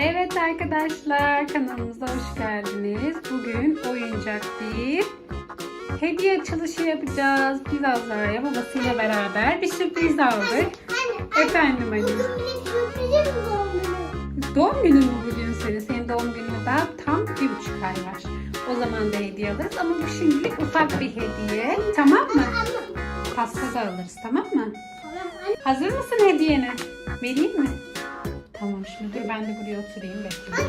Evet arkadaşlar kanalımıza hoş geldiniz. Bugün oyuncak bir hediye açılışı yapacağız. Biz Azra'ya babasıyla beraber bir sürpriz aldık. Efendim Ali. Doğum günün mü bugün senin? Senin doğum gününe daha tam bir buçuk ay var. O zaman da hediye alırız ama bu şimdilik ufak bir hediye. Tamam mı? Pasta da alırız tamam mı? Hazır mısın hediyene? Vereyim mi? Tamam şimdi dur ben de buraya oturayım bekle.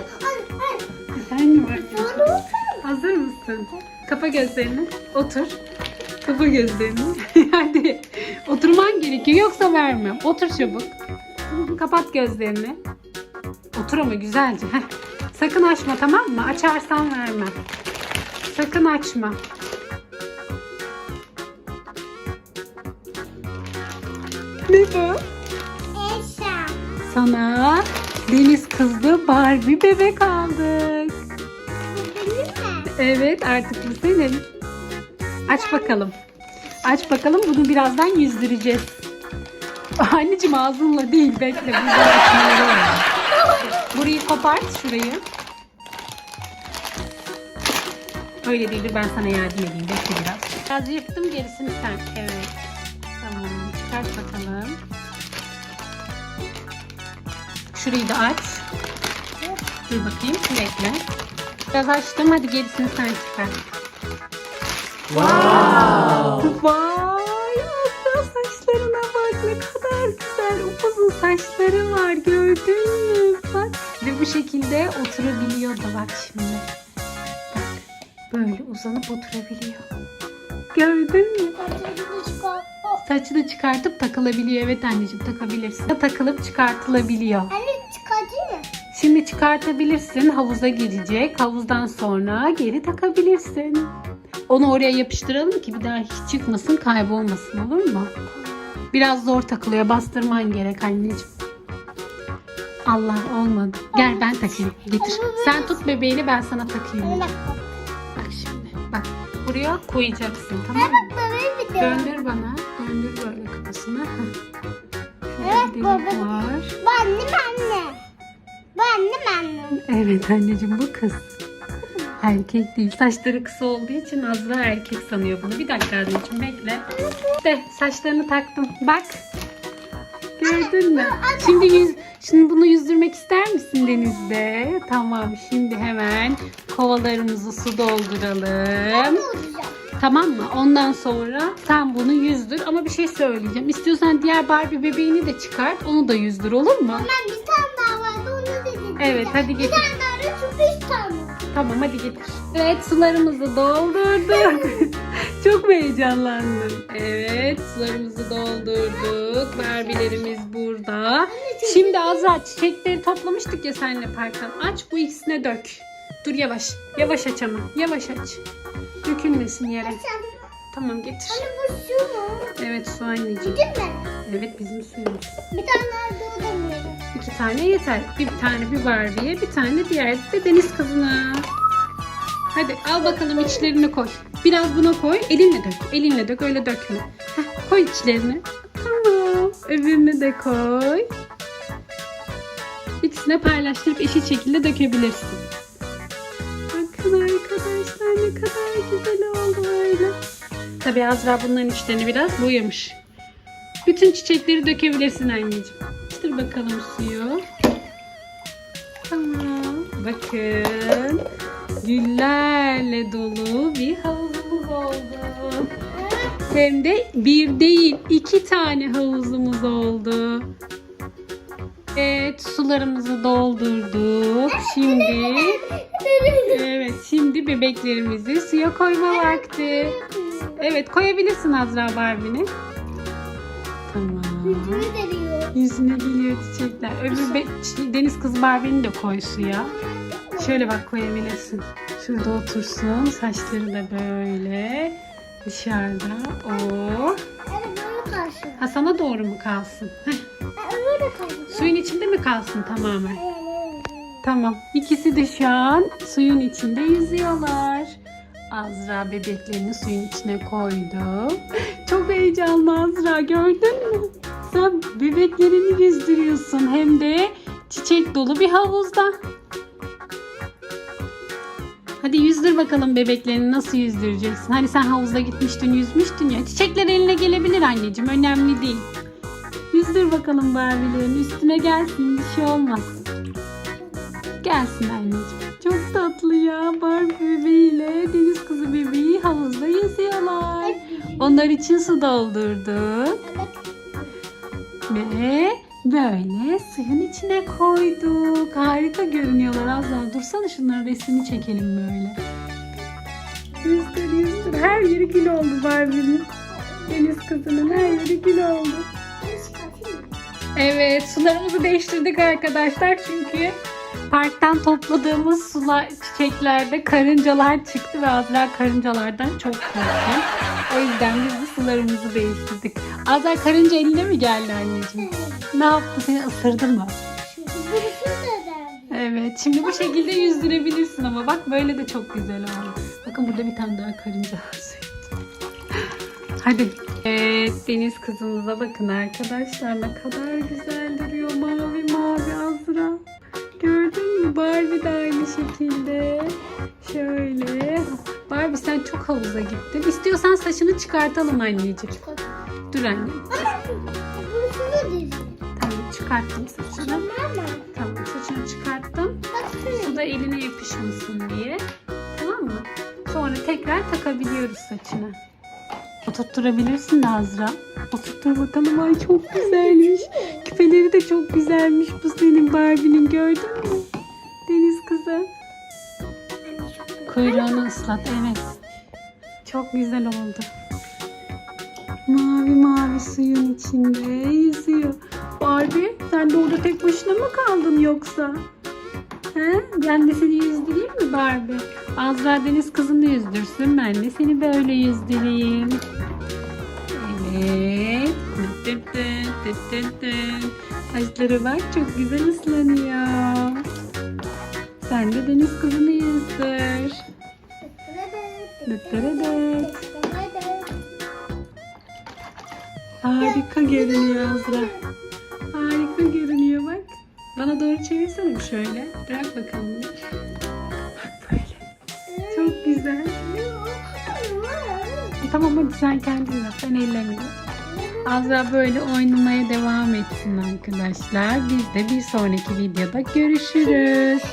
Efendim arkadaşlar. Hazır mısın? Kapa gözlerini. Otur. Kapa gözlerini. Hadi. Oturman gerekiyor yoksa vermem. Otur çabuk. Kapat gözlerini. Otur ama güzelce. Heh. Sakın açma tamam mı? Açarsan vermem. Sakın açma. Ne bu? Sana deniz kızlı Barbie bebek aldık. Evet artık bu senin. Aç bakalım. Aç bakalım bunu birazdan yüzdüreceğiz. Anneciğim ağzınla değil bekle. Burayı kopart şurayı. Öyle değildir ben sana yardım edeyim. Bekle biraz. Biraz yırttım gerisini sen. Evet. Tamam çıkart bakalım. Şurayı da aç. Dur bakayım bekle. Biraz açtım hadi gerisini sen çıkar. Wow. Vay Asya saçlarına bak ne kadar güzel upuzun saçları var gördün mü? Bak ve bu şekilde oturabiliyor da bak şimdi. Bak böyle uzanıp oturabiliyor. Gördün mü? Saçı da çıkartıp takılabiliyor. Evet anneciğim takabilirsin. Takılıp çıkartılabiliyor. Şimdi çıkartabilirsin. Havuza girecek. Havuzdan sonra geri takabilirsin. Onu oraya yapıştıralım ki bir daha hiç çıkmasın, kaybolmasın olur mu? Biraz zor takılıyor. Bastırman gerek anneciğim. Allah olmadı. Gel ben takayım. Getir. Sen tut bebeğini ben sana takayım. Bak şimdi. Bak. Buraya koyacaksın tamam mı? Döndür bana. Döndür böyle kafasını. Şurada bir delik var. Evet anneciğim bu kız. Erkek değil. Saçları kısa olduğu için Azra erkek sanıyor bunu. Bir dakika anneciğim bekle. De saçlarını taktım. Bak. Gördün mü? Şimdi yüz, şimdi bunu yüzdürmek ister misin denizde? Tamam. Şimdi hemen kovalarımızı su dolduralım. Tamam mı? Ondan sonra sen bunu yüzdür ama bir şey söyleyeceğim. İstiyorsan diğer Barbie bebeğini de çıkart. Onu da yüzdür olur mu? Evet, hadi getir. Tamam hadi getir. Evet sularımızı doldurduk. Çok mu heyecanlandın? Evet sularımızı doldurduk. Barbie'lerimiz burada. Şimdi Azra çiçekleri toplamıştık ya seninle parktan. Aç bu ikisine dök. Dur yavaş. Yavaş aç ama. Yavaş aç. Dökülmesin yere. Tamam getir. Evet su anneciğim. Evet bizim suyumuz. İki tane yeter. Bir tane bir Barbie'ye, bir tane diğer de deniz kızına. Hadi al bakalım içlerini koy. Biraz buna koy. Elinle dök. Elinle dök. Öyle dökme. Heh, koy içlerini. Tamam. Öbürünü de koy. İkisine paylaştırıp eşit şekilde dökebilirsin. Ne kadar güzel oldu öyle. Tabii Azra bunların içlerini biraz boyamış. Bütün çiçekleri dökebilirsin anneciğim. Dur bakalım suyu. Tamam. Bakın. Güllerle dolu bir havuzumuz oldu. Hem de bir değil iki tane havuzumuz oldu. Evet sularımızı doldurduk. Şimdi şimdi bebeklerimizi suya koyma vakti. Evet koyabilirsin Azra Barbie'ni. Tamam. Yüzüne geliyor çiçekler. Öbür be- şey, deniz kızı Barbie'ni de koy suya. Şöyle bak koyabilirsin. Şurada otursun. Saçları da böyle. Dışarıda. Oo. Ha sana doğru mu kalsın? Heh, suyun içinde mi kalsın tamamen? Tamam. İkisi de şu an suyun içinde yüzüyorlar. Azra bebeklerini suyun içine koydu. Çok heyecanlı Azra gördün mü? sen bebeklerini yüzdürüyorsun hem de çiçek dolu bir havuzda. Hadi yüzdür bakalım bebeklerini nasıl yüzdüreceksin? Hani sen havuzda gitmiştin yüzmüştün ya. Çiçekler eline gelebilir anneciğim önemli değil. Yüzdür bakalım Barbie'lerin üstüne gelsin bir şey olmaz. Gelsin anneciğim. Çok tatlı ya Barbie bebeğiyle deniz kızı bebeği havuzda yüzüyorlar. Onlar için su doldurduk ve böyle suyun içine koyduk. Harika görünüyorlar Azra. Dursana şunların resmini çekelim böyle. Yüzdür yüzdür. Her yeri gül oldu Barbie'nin. Deniz kızının her yeri gül oldu. Evet sularımızı değiştirdik arkadaşlar çünkü parktan topladığımız sular çiçeklerde karıncalar çıktı ve Azra karıncalardan çok korkuyor. O yüzden biz bu sularımızı değiştirdik. Azra karınca eline mi geldi anneciğim? Ne yaptı seni ısırdı mı? Evet şimdi bu şekilde yüzdürebilirsin ama bak böyle de çok güzel oldu. Bakın burada bir tane daha karınca. Hadi. Evet deniz kızımıza bakın arkadaşlar ne kadar güzel duruyor mavi mavi Azra. Gördün mü Barbie de aynı şekilde. Şöyle. Barbie sen çok havuza gittin. İstiyorsan saçını çıkartalım anneciğim. Dur anne. Tamam çıkarttım saçını. Tamam saçını çıkarttım. Su da eline yapışmasın diye. Tamam mı? Sonra tekrar takabiliyoruz saçına. Oturtturabilirsin de Azra. Oturttur bakalım. Ay çok güzelmiş. Küpeleri de çok güzelmiş bu senin Barbie'nin gördün mü? Deniz kızı. Kuyruğunu ıslat evet. Çok güzel oldu. Mavi mavi suyun içinde yüzüyor. Barbie sen de orada tek başına mı kaldın yoksa? He? Ben de seni yüzdüreyim mi Barbie? Azra Deniz kızını yüzdürsün. Ben de seni böyle yüzdüreyim. Evet. Tıt. Saçları bak çok güzel ıslanıyor. Sen de Deniz kızını yüzdür. Tıt. Harika görünüyor Azra. Bana doğru çevirsene bir şöyle. Bırak bakalım. Bak böyle. Çok güzel. E, tamam hadi sen kendin yap. Ben ellemiyorum. Azra böyle oynamaya devam etsin arkadaşlar. Biz de bir sonraki videoda görüşürüz.